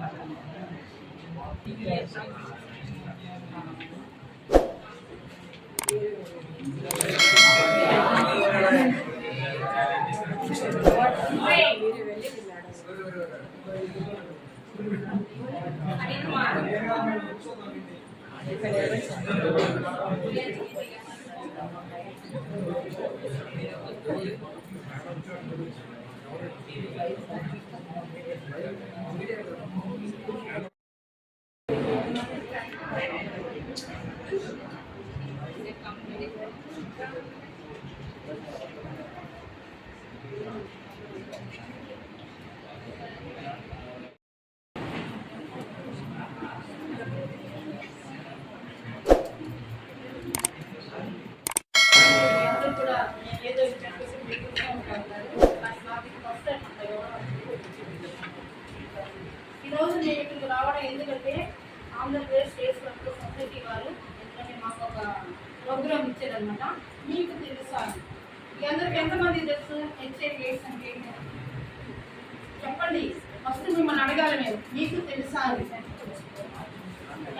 అందరూ కూడా ఈరోజు నేను ఇక్కడికి రావడం ఎందుకంటే ఆంధ్రప్రదేశ్ స్టేట్ సొసైటీ వారు ఎందుకంటే మాకు ఒక ప్రోగ్రామ్ ఇచ్చారనమాట మీకు తెలుసా అని. అందరికి ఎంతమంది తెలుసు? హెచ్ఐవి ఎయిడ్స్ అంటే ఏంటి? చెప్పండి. ఫస్ట్ మిమ్మల్ని అడగాలి మేము. మీకు తెలుసా? అని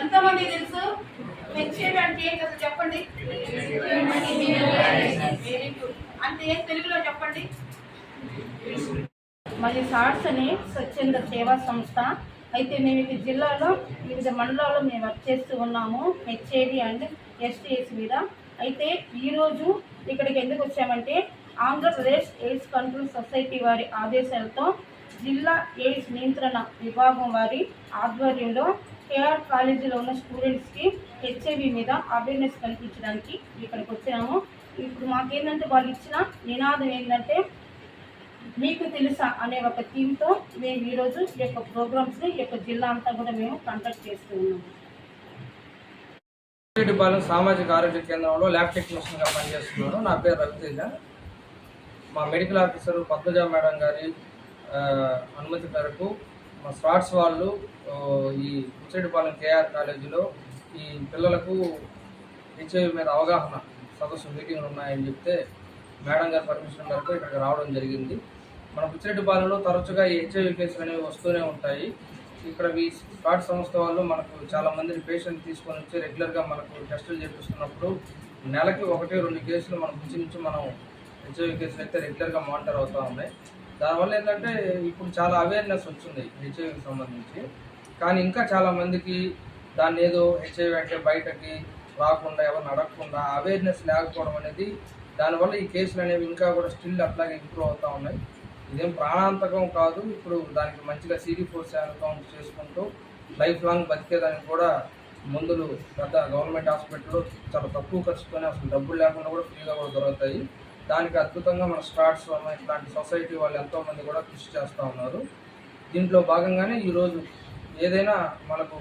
ఎంతమంది తెలుసు? హెచ్ఐవి అంటే ఏంటి? అసలు చెప్పండి. వెరీ గుడ్ అంటే తెలుగులో చెప్పండి? మరి సార్స్ అని స్వచ్ఛంద సేవా సంస్థ. అయితే మేము ఈ జిల్లాలో వివిధ మండలాల్లో మేము వర్క్ చేస్తూ ఉన్నాము. హెచ్ఏడి అండ్ ఎస్టీఎస్ మీద. అయితే ఈరోజు ఇక్కడికి ఎందుకు వచ్చామంటే ఆంధ్రప్రదేశ్ ఎయిడ్స్ కంట్రోల్ సొసైటీ వారి ఆదేశాలతో జిల్లా ఎయిడ్స్ నియంత్రణ విభాగం వారి ఆధ్వర్యంలో కేఆర్ కాలేజీలో ఉన్న స్టూడెంట్స్కి హెచ్ఐవి మీద అవేర్నెస్ కల్పించడానికి ఇక్కడికి వచ్చాము ఇప్పుడు మాకేంటంటే వాళ్ళు ఇచ్చిన నినాదం ఏంటంటే మీకు తెలుసా అనే ఒక థీమ్తో మేము ఈరోజు ఈ యొక్క ప్రోగ్రామ్స్ని ఈ యొక్క జిల్లా అంతా కూడా మేము కండక్ట్ చేస్తూ ఉన్నాము పాలెం సామాజిక ఆరోగ్య కేంద్రంలో ల్యాబ్ టెక్నీషియన్గా పనిచేస్తున్నాను. నా పేరు రవితేజ. మా మెడికల్ ఆఫీసర్ పద్మజ మేడం గారి అనుమతి మేరకు మా స్టార్ట్స్ వాళ్ళు ఈ ముచ్చటిపాలెం కేఆర్ కాలేజీలో ఈ పిల్లలకు హెచ్ఐవి మీద అవగాహన సదస్సు మీటింగ్లు ఉన్నాయని చెప్తే మేడం గారి పర్మిషన్ మేరకు ఇక్కడికి రావడం జరిగింది. మన బుచ్చిరెడ్డిపాలెంలో తరచుగా ఈ హెచ్ఐవి కేసులు అనేవి వస్తూనే ఉంటాయి. ఇక్కడ ఈ స్పాట్ సంస్థ వాళ్ళు మనకు చాలా మందిని పేషెంట్ తీసుకొని వచ్చి రెగ్యులర్గా మనకు టెస్టులు చేపిస్తున్నప్పుడు నెలకి ఒకటి రెండు కేసులు మనం బుచ్చి నుంచి మనం హెచ్ఐవి కేసులు అయితే రెగ్యులర్గా మానిటర్ అవుతూ ఉన్నాయి. దానివల్ల ఏంటంటే ఇప్పుడు చాలా అవేర్నెస్ వచ్చింది హెచ్ఐవికి సంబంధించి. కానీ ఇంకా చాలా మందికి దాన్ని ఏదో హెచ్ఐవి అంటే బయటకి రాకుండా ఎవరిని అడగకుండా అవేర్నెస్ లేకపోవడం అనేది దానివల్ల ఈ కేసులు అనేవి ఇంకా కూడా స్టిల్ అట్లాగే ఇంప్రూవ్ అవుతూ ఉన్నాయి. ఇదేం ప్రాణాంతకం కాదు. ఇప్పుడు దానికి మంచిగా సిడి ఫోర్ సెవెన్ చేసుకుంటూ లైఫ్ లాంగ్ బతికేదానికి కూడా మందులు పెద్ద గవర్నమెంట్ హాస్పిటల్లో చాలా తక్కువ ఖర్చుతోనే అసలు డబ్బులు లేకుండా కూడా ఫ్రీగా కూడా దొరుకుతాయి. దానికి అద్భుతంగా మన స్టార్ట్స్ ఇట్లాంటి సొసైటీ వాళ్ళు ఎంతోమంది కూడా కృషి చేస్తూ ఉన్నారు. దీంట్లో భాగంగానే ఈరోజు ఏదైనా మనకు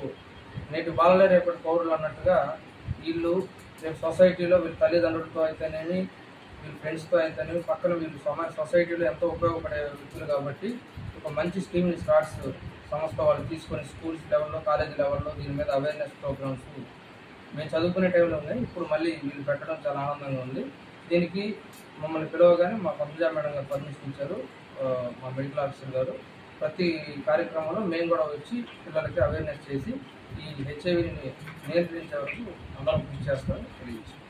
నేటి బాలలే రేపటి పౌరులు అన్నట్టుగా వీళ్ళు రేపు సొసైటీలో వీళ్ళ తల్లిదండ్రులతో అయితేనేమి మీ ఫ్రెండ్స్తో అయితేనే పక్కన మీరు సమాజ సొసైటీలో ఎంతో ఉపయోగపడే వ్యక్తులు కాబట్టి ఒక మంచి స్కీమ్ని స్టార్ట్స్ సంస్థ వాళ్ళు తీసుకొని స్కూల్స్ లెవెల్లో కాలేజ్ లెవెల్లో దీని మీద అవేర్నెస్ ప్రోగ్రామ్స్ మేము చదువుకునే టైంలో ఉన్నాయి. ఇప్పుడు మళ్ళీ వీళ్ళు పెట్టడం చాలా ఆనందంగా ఉంది. దీనికి మమ్మల్ని పిలవగానే మా పంజా మేడం గారు పర్మిషన్ ఇచ్చారు. మా మెడికల్ ఆఫీసర్ గారు. ప్రతి కార్యక్రమంలో మేము కూడా వచ్చి పిల్లలకి అవేర్నెస్ చేసి ఈ హెచ్ఐవిని నియంత్రించే వరకు అందరం కృషి చేస్తామని తెలియజేస్తాం